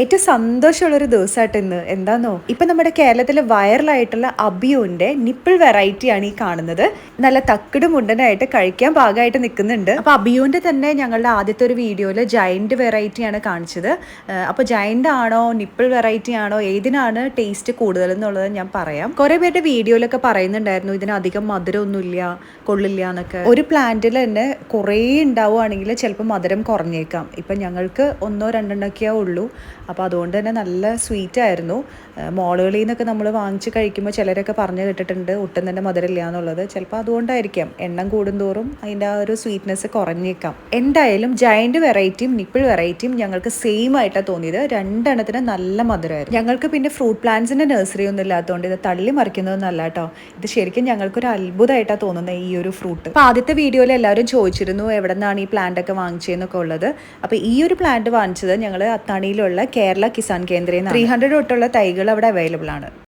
ഏറ്റവും സന്തോഷമുള്ളൊരു ദിവസമായിട്ട് ഇന്ന് എന്താന്നോ? ഇപ്പൊ നമ്മുടെ കേരളത്തിൽ വൈറലായിട്ടുള്ള അബിയുന്റെ നിപ്പിൾ വെറൈറ്റി ആണ് ഈ കാണുന്നത്. നല്ല തക്കിട് മുണ്ടനായിട്ട് കഴിക്കാൻ പാകമായിട്ട് നിൽക്കുന്നുണ്ട്. അപ്പൊ അബിയുന്റെ തന്നെ ഞങ്ങളുടെ ആദ്യത്തെ ഒരു വീഡിയോയിൽ ജയന്റ് വെറൈറ്റി ആണ് കാണിച്ചത്. അപ്പോൾ അപ്പൊ ജയന്റ് ആണോ നിപ്പിൾ വെറൈറ്റി ആണോ ഏതിനാണ് ടേസ്റ്റ് കൂടുതൽ എന്നുള്ളത് ഞാൻ പറയാം. കുറെ പേരുടെ വീഡിയോയിലൊക്കെ പറയുന്നുണ്ടായിരുന്നു ഇതിനധികം മധുരമൊന്നുമില്ല കൊള്ളില്ല എന്നൊക്കെ. ഒരു പ്ലാന്റിൽ തന്നെ കുറേ ഉണ്ടാവുകയാണെങ്കിൽ ചിലപ്പോൾ മധുരം കുറഞ്ഞേക്കാം. ഇപ്പം ഞങ്ങൾക്ക് ഒന്നോ രണ്ടെണ്ണൊക്കെയേ ഉള്ളൂ. അപ്പോൾ അതുകൊണ്ട് തന്നെ നല്ല സ്വീറ്റ് ആയിരുന്നു. മോളുകളിൽ നിന്നൊക്കെ നമ്മൾ വാങ്ങിച്ച് കഴിക്കുമ്പോൾ ചിലരൊക്കെ പറഞ്ഞു കേട്ടിട്ടുണ്ട് ഒട്ടും തന്നെ മധുരമില്ല എന്നുള്ളത്. ചിലപ്പോൾ അതുകൊണ്ടായിരിക്കാം. എണ്ണം കൂടുന്തോറും അതിന്റെ ആ ഒരു സ്വീറ്റ്നെസ് കുറഞ്ഞേക്കാം. എന്തായാലും ജയന്റ് വെറൈറ്റിയും നിപ്പിൾ വെറൈറ്റിയും ഞങ്ങൾക്ക് സെയിം ആയിട്ടാണ് തോന്നിയത്. രണ്ടെണ്ണത്തിന് നല്ല മധുരമായിരുന്നു. ഞങ്ങൾക്ക് പിന്നെ ഫ്രൂട്ട് പ്ലാന്റ്സിന്റെ നഴ്സറി ഒന്നും ഇല്ലാത്തതുകൊണ്ട് ഇത് തള്ളി മറിക്കുന്നതൊന്നല്ല കേട്ടോ. ഇത് ശരിക്കും ഞങ്ങൾക്കൊരു അത്ഭുതമായിട്ടാണ് തോന്നുന്നത് ഈ ഒരു ഫ്രൂട്ട് അപ്പോൾ ആദ്യത്തെ വീഡിയോയിൽ എല്ലാവരും ചോദിച്ചിരുന്നു എവിടെ നിന്നാണ് ഈ പ്ലാന്റ് ഒക്കെ വാങ്ങിച്ചതെന്നൊക്കെ ഉള്ളത്? അപ്പോൾ ഈ ഒരു പ്ലാന്റ് വാങ്ങിച്ചത് ഞങ്ങൾ അത്താണിയിലുള്ള കേരള കിസാൻ കേന്ദ്രയിൽ ത്രീ ഹൺഡ്രഡ് തൊട്ടുള്ള തൈകൾ അവിടെ അവൈലബിൾ ആണ്.